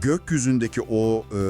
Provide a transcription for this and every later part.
gökyüzündeki o e,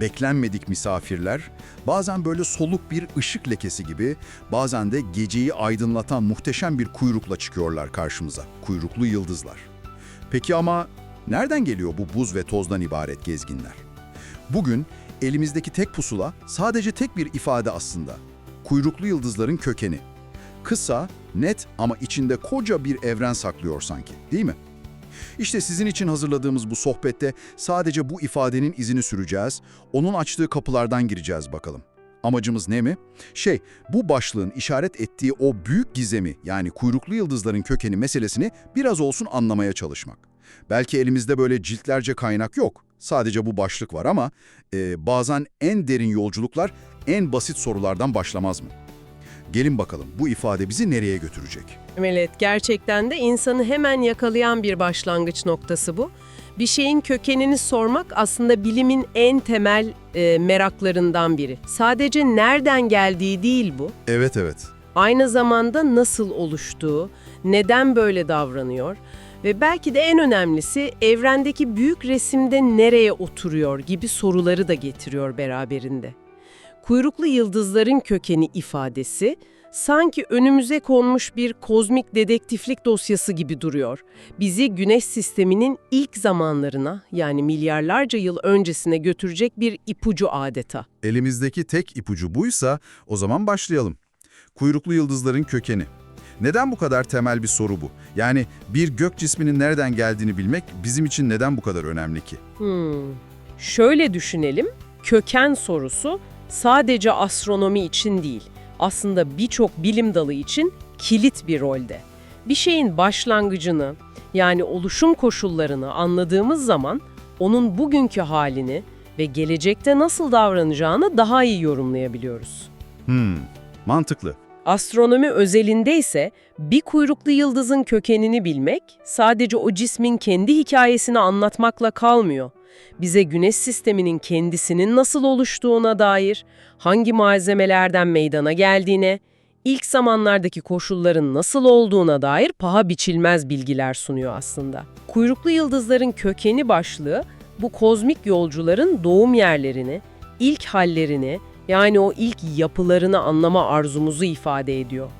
beklenmedik misafirler bazen böyle soluk bir ışık lekesi gibi bazen de geceyi aydınlatan muhteşem bir kuyrukla çıkıyorlar karşımıza. Kuyruklu yıldızlar. Peki ama nereden geliyor bu buz ve tozdan ibaret gezginler? Bugün elimizdeki tek pusula sadece tek bir ifade aslında. Kuyruklu yıldızların kökeni. Kısa, net ama içinde koca bir evren saklıyor sanki, değil mi? İşte sizin için hazırladığımız bu sohbette sadece bu ifadenin izini süreceğiz, onun açtığı kapılardan gireceğiz bakalım. Amacımız ne mi? Şey, bu başlığın işaret ettiği o büyük gizemi yani kuyruklu yıldızların kökeni meselesini biraz olsun anlamaya çalışmak. Belki elimizde böyle ciltlerce kaynak yok. Sadece bu başlık var ama e, bazen en derin yolculuklar en basit sorulardan başlamaz mı? Gelin bakalım bu ifade bizi nereye götürecek? Evet, gerçekten de insanı hemen yakalayan bir başlangıç noktası bu. Bir şeyin kökenini sormak aslında bilimin en temel e, meraklarından biri. Sadece nereden geldiği değil bu, Evet evet. aynı zamanda nasıl oluştuğu, neden böyle davranıyor ve belki de en önemlisi evrendeki büyük resimde nereye oturuyor gibi soruları da getiriyor beraberinde. Kuyruklu yıldızların kökeni ifadesi sanki önümüze konmuş bir kozmik dedektiflik dosyası gibi duruyor. Bizi güneş sisteminin ilk zamanlarına yani milyarlarca yıl öncesine götürecek bir ipucu adeta. Elimizdeki tek ipucu buysa o zaman başlayalım. Kuyruklu yıldızların kökeni. Neden bu kadar temel bir soru bu? Yani bir gök cisminin nereden geldiğini bilmek bizim için neden bu kadar önemli ki? Hmm. Şöyle düşünelim, köken sorusu sadece astronomi için değil, aslında birçok bilim dalı için kilit bir rolde. Bir şeyin başlangıcını, yani oluşum koşullarını anladığımız zaman onun bugünkü halini ve gelecekte nasıl davranacağını daha iyi yorumlayabiliyoruz. Hmm, mantıklı. Astronomi özelinde ise bir kuyruklu yıldızın kökenini bilmek sadece o cismin kendi hikayesini anlatmakla kalmıyor. Bize güneş sisteminin kendisinin nasıl oluştuğuna dair, hangi malzemelerden meydana geldiğine, ilk zamanlardaki koşulların nasıl olduğuna dair paha biçilmez bilgiler sunuyor aslında. Kuyruklu yıldızların kökeni başlığı bu kozmik yolcuların doğum yerlerini, ilk hallerini, yani o ilk yapılarını anlama arzumuzu ifade ediyor.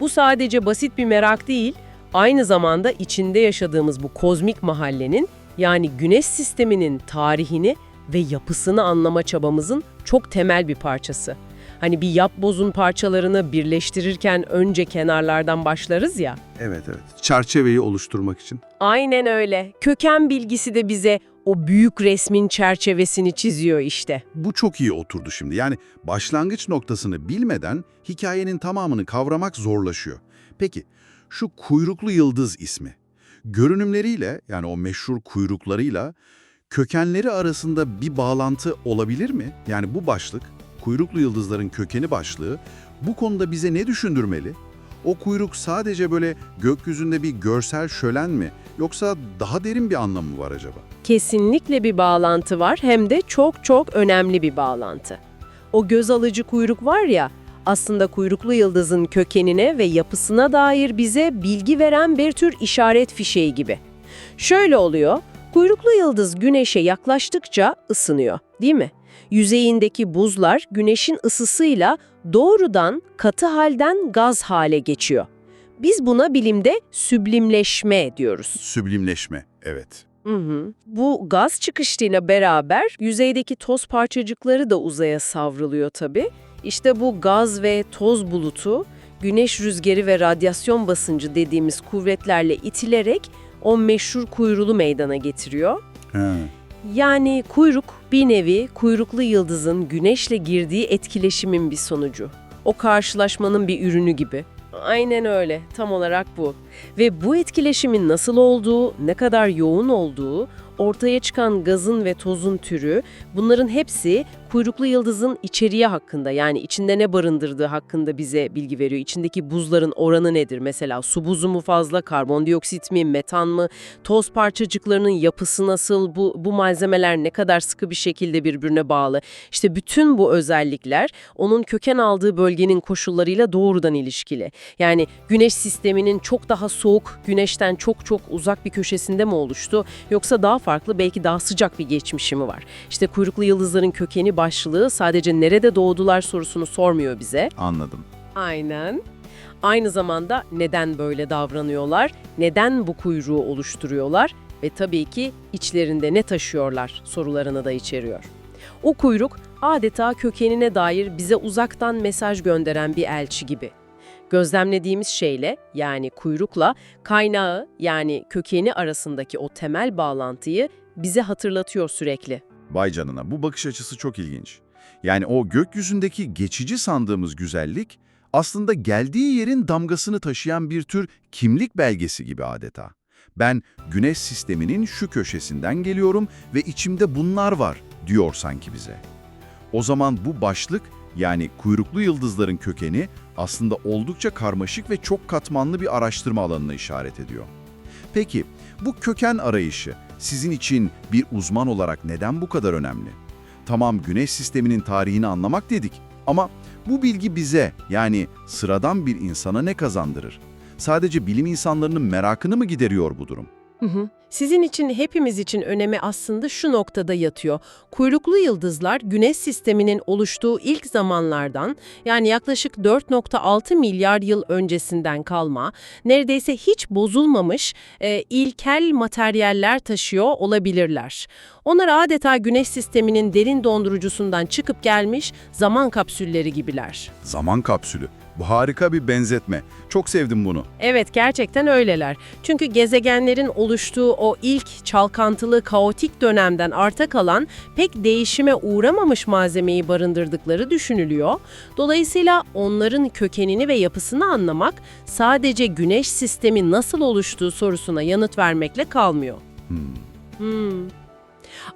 Bu sadece basit bir merak değil, aynı zamanda içinde yaşadığımız bu kozmik mahallenin yani güneş sisteminin tarihini ve yapısını anlama çabamızın çok temel bir parçası. Hani bir yapbozun parçalarını birleştirirken önce kenarlardan başlarız ya. Evet evet. Çerçeveyi oluşturmak için. Aynen öyle. Köken bilgisi de bize o büyük resmin çerçevesini çiziyor işte. Bu çok iyi oturdu şimdi. Yani başlangıç noktasını bilmeden hikayenin tamamını kavramak zorlaşıyor. Peki şu kuyruklu yıldız ismi görünümleriyle yani o meşhur kuyruklarıyla kökenleri arasında bir bağlantı olabilir mi? Yani bu başlık kuyruklu yıldızların kökeni başlığı bu konuda bize ne düşündürmeli? O kuyruk sadece böyle gökyüzünde bir görsel şölen mi yoksa daha derin bir anlamı mı var acaba? Kesinlikle bir bağlantı var hem de çok çok önemli bir bağlantı. O göz alıcı kuyruk var ya, aslında kuyruklu yıldızın kökenine ve yapısına dair bize bilgi veren bir tür işaret fişeği gibi. Şöyle oluyor, kuyruklu yıldız güneşe yaklaştıkça ısınıyor, değil mi? Yüzeyindeki buzlar güneşin ısısıyla doğrudan katı halden gaz hale geçiyor. Biz buna bilimde süblimleşme diyoruz. Süblimleşme, evet. Hı hı. Bu gaz çıkışıyla beraber yüzeydeki toz parçacıkları da uzaya savruluyor tabii. İşte bu gaz ve toz bulutu güneş rüzgarı ve radyasyon basıncı dediğimiz kuvvetlerle itilerek o meşhur kuyruğu meydana getiriyor. He. Yani kuyruk bir nevi kuyruklu yıldızın güneşle girdiği etkileşimin bir sonucu. O karşılaşmanın bir ürünü gibi. Aynen öyle, tam olarak bu. Ve bu etkileşimin nasıl olduğu, ne kadar yoğun olduğu, ortaya çıkan gazın ve tozun türü, bunların hepsi kuyruklu yıldızın içeriği hakkında yani içinde ne barındırdığı hakkında bize bilgi veriyor. İçindeki buzların oranı nedir? Mesela su buzu mu fazla, karbondioksit mi, metan mı, toz parçacıklarının yapısı nasıl, bu, bu malzemeler ne kadar sıkı bir şekilde birbirine bağlı. İşte bütün bu özellikler onun köken aldığı bölgenin koşullarıyla doğrudan ilişkili. Yani güneş sisteminin çok daha soğuk, güneşten çok çok uzak bir köşesinde mi oluştu yoksa daha farklı belki daha sıcak bir geçmişi mi var? İşte kuyruklu yıldızların kökeni başlığı sadece nerede doğdular sorusunu sormuyor bize. Anladım. Aynen. Aynı zamanda neden böyle davranıyorlar, neden bu kuyruğu oluşturuyorlar ve tabii ki içlerinde ne taşıyorlar sorularını da içeriyor. O kuyruk adeta kökenine dair bize uzaktan mesaj gönderen bir elçi gibi. Gözlemlediğimiz şeyle yani kuyrukla kaynağı yani kökeni arasındaki o temel bağlantıyı bize hatırlatıyor sürekli. Vay canına bu bakış açısı çok ilginç. Yani o gökyüzündeki geçici sandığımız güzellik aslında geldiği yerin damgasını taşıyan bir tür kimlik belgesi gibi adeta. Ben güneş sisteminin şu köşesinden geliyorum ve içimde bunlar var diyor sanki bize. O zaman bu başlık yani kuyruklu yıldızların kökeni aslında oldukça karmaşık ve çok katmanlı bir araştırma alanına işaret ediyor. Peki bu köken arayışı sizin için bir uzman olarak neden bu kadar önemli? Tamam güneş sisteminin tarihini anlamak dedik ama bu bilgi bize yani sıradan bir insana ne kazandırır? Sadece bilim insanlarının merakını mı gideriyor bu durum? Hı hı. Sizin için hepimiz için önemi aslında şu noktada yatıyor. Kuyruklu yıldızlar güneş sisteminin oluştuğu ilk zamanlardan yani yaklaşık 4.6 milyar yıl öncesinden kalma, neredeyse hiç bozulmamış e, ilkel materyaller taşıyor olabilirler. Onlar adeta güneş sisteminin derin dondurucusundan çıkıp gelmiş zaman kapsülleri gibiler. Zaman kapsülü. Bu harika bir benzetme. Çok sevdim bunu. Evet gerçekten öyleler. Çünkü gezegenlerin oluştuğu o ilk çalkantılı kaotik dönemden arta kalan pek değişime uğramamış malzemeyi barındırdıkları düşünülüyor. Dolayısıyla onların kökenini ve yapısını anlamak sadece güneş sistemi nasıl oluştuğu sorusuna yanıt vermekle kalmıyor. Hmm.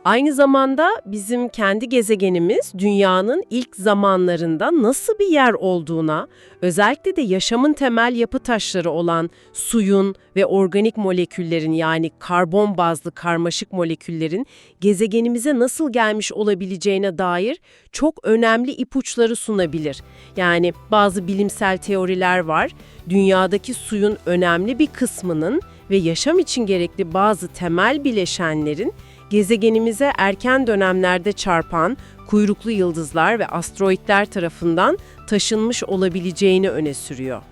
Aynı zamanda bizim kendi gezegenimiz dünyanın ilk zamanlarında nasıl bir yer olduğuna, özellikle de yaşamın temel yapı taşları olan suyun ve organik moleküllerin yani karbon bazlı karmaşık moleküllerin gezegenimize nasıl gelmiş olabileceğine dair çok önemli ipuçları sunabilir. Yani bazı bilimsel teoriler var. Dünyadaki suyun önemli bir kısmının ve yaşam için gerekli bazı temel bileşenlerin gezegenimize erken dönemlerde çarpan kuyruklu yıldızlar ve asteroitler tarafından taşınmış olabileceğini öne sürüyor.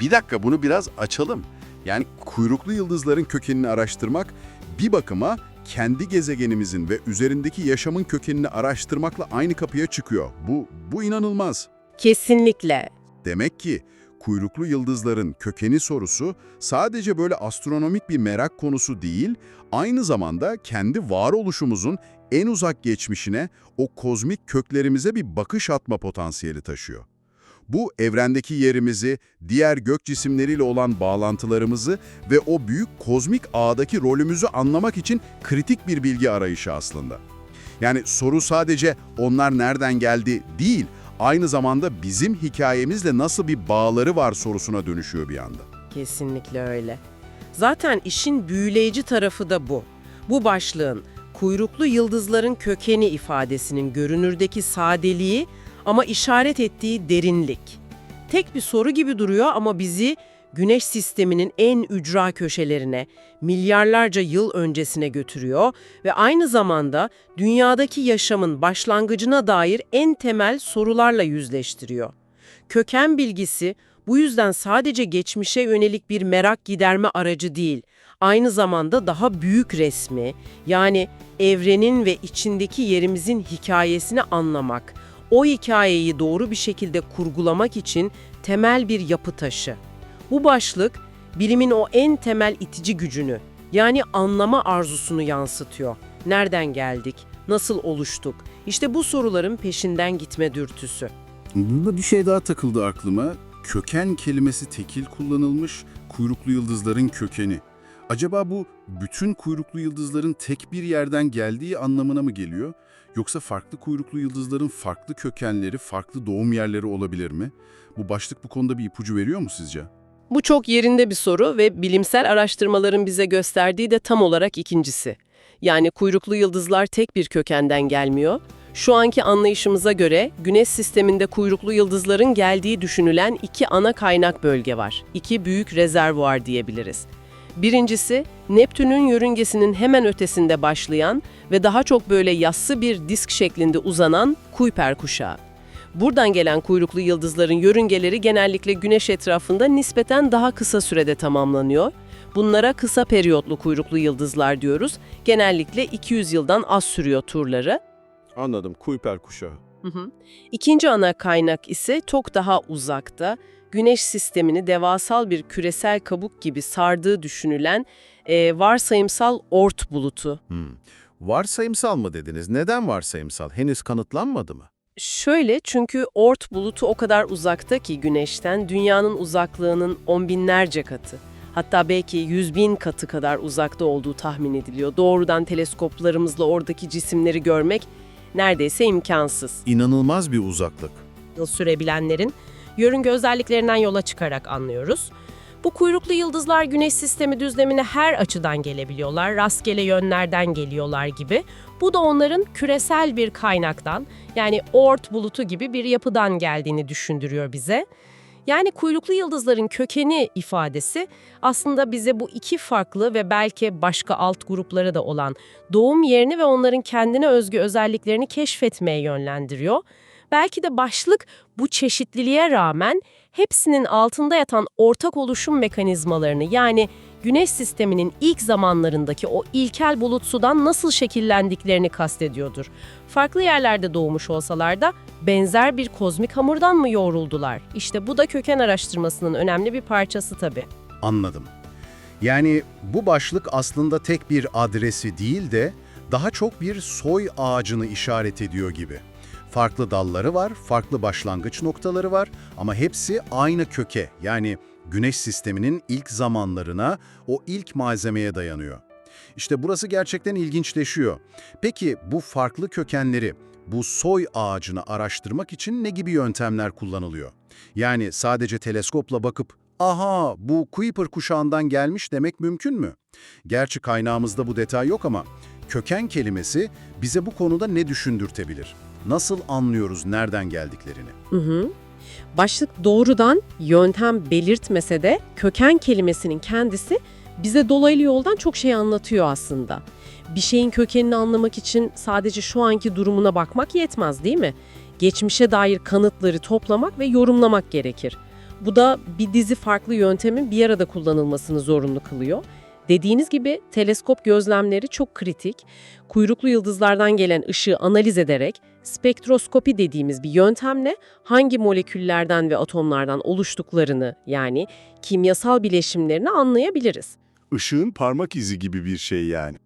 Bir dakika bunu biraz açalım. Yani kuyruklu yıldızların kökenini araştırmak bir bakıma kendi gezegenimizin ve üzerindeki yaşamın kökenini araştırmakla aynı kapıya çıkıyor. Bu, bu inanılmaz. Kesinlikle. Demek ki kuyruklu yıldızların kökeni sorusu sadece böyle astronomik bir merak konusu değil, aynı zamanda kendi varoluşumuzun en uzak geçmişine, o kozmik köklerimize bir bakış atma potansiyeli taşıyor. Bu evrendeki yerimizi, diğer gök cisimleriyle olan bağlantılarımızı ve o büyük kozmik ağdaki rolümüzü anlamak için kritik bir bilgi arayışı aslında. Yani soru sadece onlar nereden geldi değil, aynı zamanda bizim hikayemizle nasıl bir bağları var sorusuna dönüşüyor bir anda. Kesinlikle öyle. Zaten işin büyüleyici tarafı da bu. Bu başlığın kuyruklu yıldızların kökeni ifadesinin görünürdeki sadeliği ama işaret ettiği derinlik. Tek bir soru gibi duruyor ama bizi Güneş sisteminin en ücra köşelerine, milyarlarca yıl öncesine götürüyor ve aynı zamanda dünyadaki yaşamın başlangıcına dair en temel sorularla yüzleştiriyor. Köken bilgisi bu yüzden sadece geçmişe yönelik bir merak giderme aracı değil, aynı zamanda daha büyük resmi, yani evrenin ve içindeki yerimizin hikayesini anlamak, o hikayeyi doğru bir şekilde kurgulamak için temel bir yapı taşı. Bu başlık bilimin o en temel itici gücünü, yani anlama arzusunu yansıtıyor. Nereden geldik? Nasıl oluştuk? İşte bu soruların peşinden gitme dürtüsü. Burada bir şey daha takıldı aklıma. Köken kelimesi tekil kullanılmış, kuyruklu yıldızların kökeni. Acaba bu bütün kuyruklu yıldızların tek bir yerden geldiği anlamına mı geliyor? Yoksa farklı kuyruklu yıldızların farklı kökenleri, farklı doğum yerleri olabilir mi? Bu başlık bu konuda bir ipucu veriyor mu sizce? Bu çok yerinde bir soru ve bilimsel araştırmaların bize gösterdiği de tam olarak ikincisi. Yani kuyruklu yıldızlar tek bir kökenden gelmiyor. Şu anki anlayışımıza göre Güneş sisteminde kuyruklu yıldızların geldiği düşünülen iki ana kaynak bölge var. İki büyük rezervuar diyebiliriz. Birincisi, Neptün'ün yörüngesinin hemen ötesinde başlayan ve daha çok böyle yassı bir disk şeklinde uzanan Kuiper kuşağı. Buradan gelen kuyruklu yıldızların yörüngeleri genellikle Güneş etrafında nispeten daha kısa sürede tamamlanıyor. Bunlara kısa periyotlu kuyruklu yıldızlar diyoruz. Genellikle 200 yıldan az sürüyor turları. Anladım. Kuiper kuşağı. Hı hı. İkinci ana kaynak ise çok daha uzakta. Güneş sistemini devasal bir küresel kabuk gibi sardığı düşünülen e, varsayımsal Oort bulutu. Hmm. Varsayımsal mı dediniz? Neden varsayımsal? Henüz kanıtlanmadı mı? Şöyle çünkü Oort bulutu o kadar uzakta ki Güneş'ten dünyanın uzaklığının on binlerce katı. Hatta belki yüz bin katı kadar uzakta olduğu tahmin ediliyor. Doğrudan teleskoplarımızla oradaki cisimleri görmek neredeyse imkansız. İnanılmaz bir uzaklık. yıl sürebilenlerin yörünge özelliklerinden yola çıkarak anlıyoruz. Bu kuyruklu yıldızlar güneş sistemi düzlemine her açıdan gelebiliyorlar, rastgele yönlerden geliyorlar gibi. Bu da onların küresel bir kaynaktan yani Oort bulutu gibi bir yapıdan geldiğini düşündürüyor bize. Yani kuyruklu yıldızların kökeni ifadesi aslında bize bu iki farklı ve belki başka alt grupları da olan doğum yerini ve onların kendine özgü özelliklerini keşfetmeye yönlendiriyor. Belki de başlık bu çeşitliliğe rağmen hepsinin altında yatan ortak oluşum mekanizmalarını yani Güneş sisteminin ilk zamanlarındaki o ilkel bulut sudan nasıl şekillendiklerini kastediyordur. Farklı yerlerde doğmuş olsalar da benzer bir kozmik hamurdan mı yoğruldular? İşte bu da köken araştırmasının önemli bir parçası tabii. Anladım. Yani bu başlık aslında tek bir adresi değil de daha çok bir soy ağacını işaret ediyor gibi. Farklı dalları var, farklı başlangıç noktaları var ama hepsi aynı köke yani Güneş sisteminin ilk zamanlarına, o ilk malzemeye dayanıyor. İşte burası gerçekten ilginçleşiyor. Peki bu farklı kökenleri, bu soy ağacını araştırmak için ne gibi yöntemler kullanılıyor? Yani sadece teleskopla bakıp aha bu Kuiper kuşağından gelmiş demek mümkün mü? Gerçi kaynağımızda bu detay yok ama köken kelimesi bize bu konuda ne düşündürtebilir? Nasıl anlıyoruz nereden geldiklerini? Hı hı. Başlık doğrudan yöntem belirtmese de köken kelimesinin kendisi bize dolaylı yoldan çok şey anlatıyor aslında. Bir şeyin kökenini anlamak için sadece şu anki durumuna bakmak yetmez değil mi? Geçmişe dair kanıtları toplamak ve yorumlamak gerekir. Bu da bir dizi farklı yöntemin bir arada kullanılmasını zorunlu kılıyor. Dediğiniz gibi teleskop gözlemleri çok kritik. Kuyruklu yıldızlardan gelen ışığı analiz ederek spektroskopi dediğimiz bir yöntemle hangi moleküllerden ve atomlardan oluştuklarını yani kimyasal bileşimlerini anlayabiliriz. Işığın parmak izi gibi bir şey yani.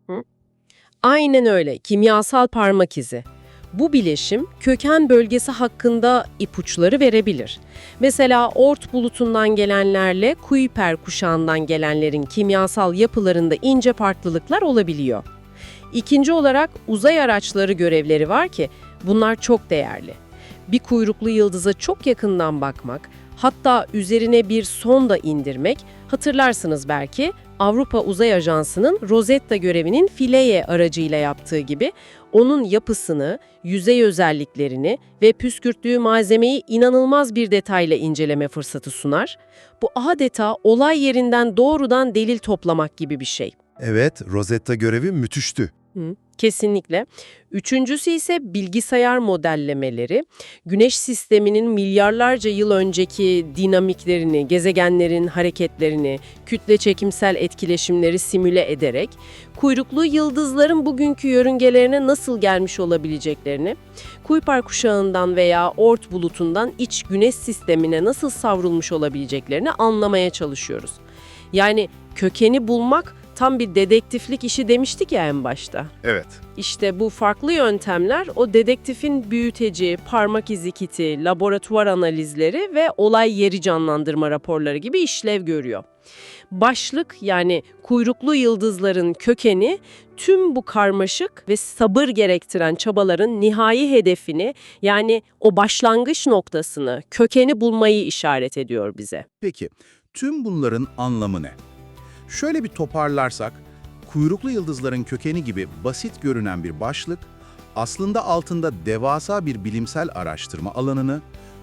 Aynen öyle, kimyasal parmak izi. Bu bileşim köken bölgesi hakkında ipuçları verebilir. Mesela Oort bulutundan gelenlerle Kuiper kuşağından gelenlerin kimyasal yapılarında ince farklılıklar olabiliyor. İkinci olarak uzay araçları görevleri var ki bunlar çok değerli. Bir kuyruklu yıldıza çok yakından bakmak, hatta üzerine bir sonda indirmek, hatırlarsınız belki Avrupa Uzay Ajansı'nın Rosetta görevinin Philae aracıyla yaptığı gibi onun yapısını, yüzey özelliklerini ve püskürttüğü malzemeyi inanılmaz bir detayla inceleme fırsatı sunar. Bu adeta olay yerinden doğrudan delil toplamak gibi bir şey. Evet, Rosetta görevi müthişti. Hı, kesinlikle. Üçüncüsü ise bilgisayar modellemeleri. Güneş sisteminin milyarlarca yıl önceki dinamiklerini, gezegenlerin hareketlerini, kütle çekimsel etkileşimleri simüle ederek kuyruklu yıldızların bugünkü yörüngelerine nasıl gelmiş olabileceklerini, Kuiper kuşağından veya Oort bulutundan iç güneş sistemine nasıl savrulmuş olabileceklerini anlamaya çalışıyoruz. Yani kökeni bulmak tam bir dedektiflik işi demiştik ya en başta. Evet. İşte bu farklı yöntemler o dedektifin büyüteci, parmak izi kiti, laboratuvar analizleri ve olay yeri canlandırma raporları gibi işlev görüyor. Başlık yani kuyruklu yıldızların kökeni tüm bu karmaşık ve sabır gerektiren çabaların nihai hedefini yani o başlangıç noktasını, kökeni bulmayı işaret ediyor bize. Peki, tüm bunların anlamı ne? Şöyle bir toparlarsak, kuyruklu yıldızların kökeni gibi basit görünen bir başlık, aslında altında devasa bir bilimsel araştırma alanını,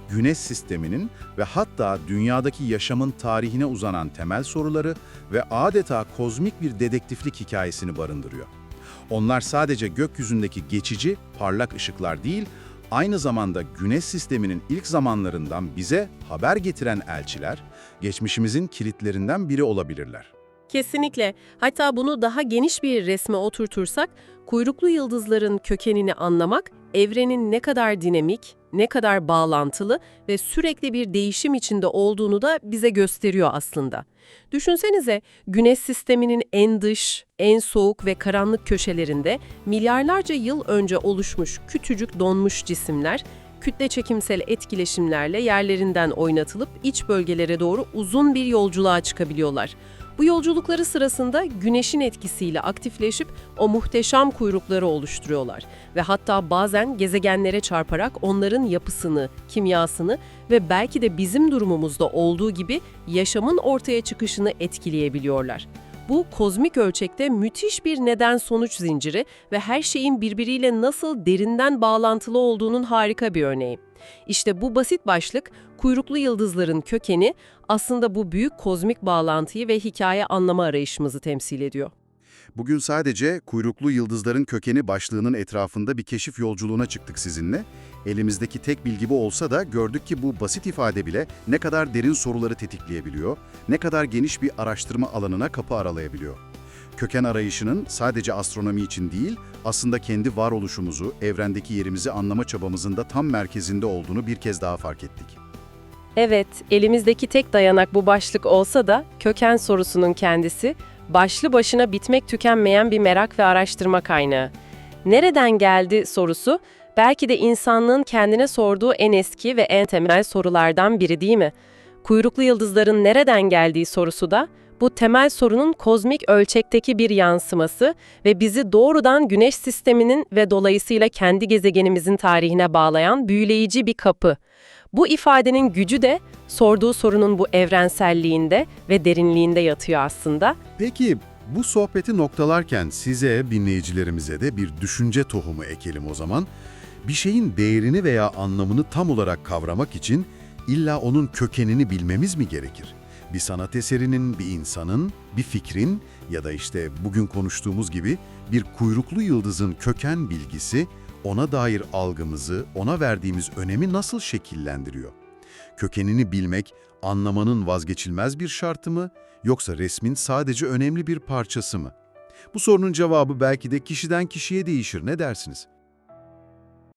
güneş sisteminin ve hatta dünyadaki yaşamın tarihine uzanan temel soruları ve adeta kozmik bir dedektiflik hikayesini barındırıyor. Onlar sadece gökyüzündeki geçici, parlak ışıklar değil, aynı zamanda güneş sisteminin ilk zamanlarından bize haber getiren elçiler, geçmişimizin kilitlerinden biri olabilirler. Kesinlikle. Hatta bunu daha geniş bir resme oturtursak, kuyruklu yıldızların kökenini anlamak, evrenin ne kadar dinamik, ne kadar bağlantılı ve sürekli bir değişim içinde olduğunu da bize gösteriyor aslında. Düşünsenize, Güneş sisteminin en dış, en soğuk ve karanlık köşelerinde milyarlarca yıl önce oluşmuş küçücük donmuş cisimler, kütle çekimsel etkileşimlerle yerlerinden oynatılıp iç bölgelere doğru uzun bir yolculuğa çıkabiliyorlar. Bu yolculukları sırasında güneşin etkisiyle aktifleşip o muhteşem kuyrukları oluşturuyorlar ve hatta bazen gezegenlere çarparak onların yapısını, kimyasını ve belki de bizim durumumuzda olduğu gibi yaşamın ortaya çıkışını etkileyebiliyorlar. Bu kozmik ölçekte müthiş bir neden-sonuç zinciri ve her şeyin birbiriyle nasıl derinden bağlantılı olduğunun harika bir örneği. İşte bu basit başlık, kuyruklu yıldızların kökeni aslında bu büyük kozmik bağlantıyı ve hikaye anlama arayışımızı temsil ediyor. Bugün sadece kuyruklu yıldızların kökeni başlığının etrafında bir keşif yolculuğuna çıktık sizinle. Elimizdeki tek bilgi bu olsa da gördük ki bu basit ifade bile ne kadar derin soruları tetikleyebiliyor, ne kadar geniş bir araştırma alanına kapı aralayabiliyor. Köken arayışının sadece astronomi için değil, aslında kendi varoluşumuzu, evrendeki yerimizi anlama çabamızın da tam merkezinde olduğunu bir kez daha fark ettik. Evet, elimizdeki tek dayanak bu başlık olsa da köken sorusunun kendisi başlı başına bitmek tükenmeyen bir merak ve araştırma kaynağı. Nereden geldi sorusu belki de insanlığın kendine sorduğu en eski ve en temel sorulardan biri değil mi? Kuyruklu yıldızların nereden geldiği sorusu da bu temel sorunun kozmik ölçekteki bir yansıması ve bizi doğrudan güneş sisteminin ve dolayısıyla kendi gezegenimizin tarihine bağlayan büyüleyici bir kapı. Bu ifadenin gücü de sorduğu sorunun bu evrenselliğinde ve derinliğinde yatıyor aslında. Peki bu sohbeti noktalarken size, dinleyicilerimize de bir düşünce tohumu ekelim o zaman. Bir şeyin değerini veya anlamını tam olarak kavramak için illa onun kökenini bilmemiz mi gerekir? Bir sanat eserinin, bir insanın, bir fikrin ya da işte bugün konuştuğumuz gibi bir kuyruklu yıldızın köken bilgisi ona dair algımızı, ona verdiğimiz önemi nasıl şekillendiriyor? Kökenini bilmek, anlamanın vazgeçilmez bir şartı mı, yoksa resmin sadece önemli bir parçası mı? Bu sorunun cevabı belki de kişiden kişiye değişir, ne dersiniz?